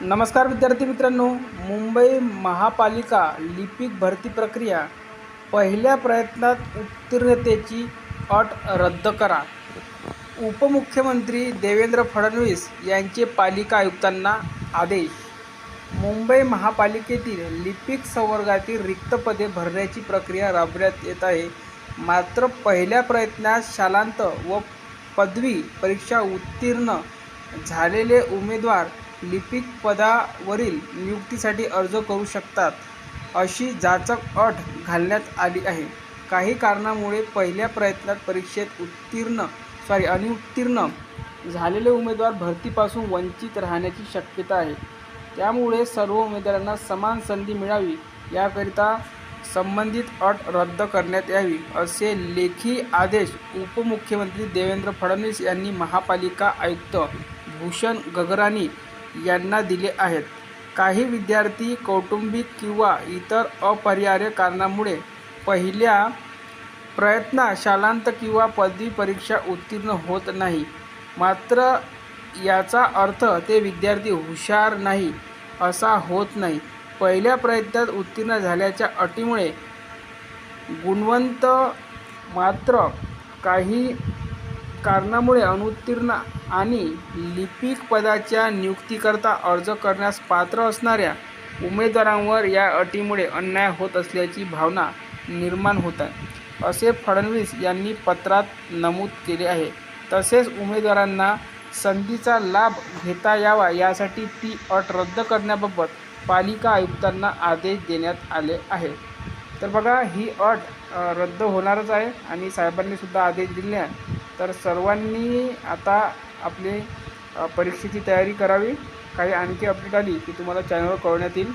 नमस्कार विद्यार्थी मित्रांनो. मुंबई महापालिका लिपिक भरती प्रक्रिया पहिल्या प्रयत्नात उत्तीर्णतेची अट रद्द करा. उपमुख्यमंत्री देवेंद्र फडणवीस यांचे पालिका आयुक्तांना आदेश. मुंबई महापालिकेतील लिपिक संवर्गातील रिक्त पदे भरण्याची प्रक्रिया राबवण्यात येत आहे. मात्र पहिल्या प्रयत्नात शालांत व पदवी परीक्षा उत्तीर्ण झालेले उमेदवार लिपिक पदावरील नियुक्तीसाठी अर्ज करू शकतात अशी जाचक अट घालण्यात आली आहे. काही कारणामुळे पहिल्या प्रयत्नात परीक्षेत उत्तीर्ण सॉरी अनुत्तीर्ण झालेले उमेदवार भरतीपासून वंचित राहण्याची शक्यता आहे. त्यामुळे सर्व उमेदवारांना समान संधी मिळावी याकरिता संबंधित अट रद्द करण्यात यावी असे लेखी आदेश उपमुख्यमंत्री देवेंद्र फडणवीस यांनी महापालिका आयुक्त भूषण गगरानी यांना दिले आहेत. काही विद्यार्थी कौटुंबिक किंवा इतर अपरिहार्य कारणामुळे पहिल्या प्रयत्नात शालांत किंवा पदवी परीक्षा उत्तीर्ण होत नाही. मात्र याचा अर्थ ते विद्यार्थी हुशार नाही असा होत नाही. पहिल्या प्रयत्नात उत्तीर्ण झाल्याच्या अटीमुळे गुणवंत मात्र काही कारणामुळे अनुत्तीर्ण आणि लिपिक पदाच्या नियुक्तीकरता अर्ज करण्यास पात्र असणाऱ्या उमेदवारांवर या अटीमुळे अन्याय होत असल्याची भावना निर्माण होत आहे. असे फडणवीस यांनी पत्रात नमूद केले आहे. तसेच उमेदवारांना संधीचा लाभ घेता यावा यासाठी ती अट रद्द करण्याबाबत पालिका आयुक्तांना आदेश देण्यात आले आहे. तर बघा ही अट रद्द होणारच आहे आणि साहेबांनी सुद्धा आदेश दिले आहे तर सर्वांनी आता आपली परीक्षेची तयारी करावी. काही आणखी अपडेट आली की तुम्हाला चॅनलवर कळवण्यात येईल.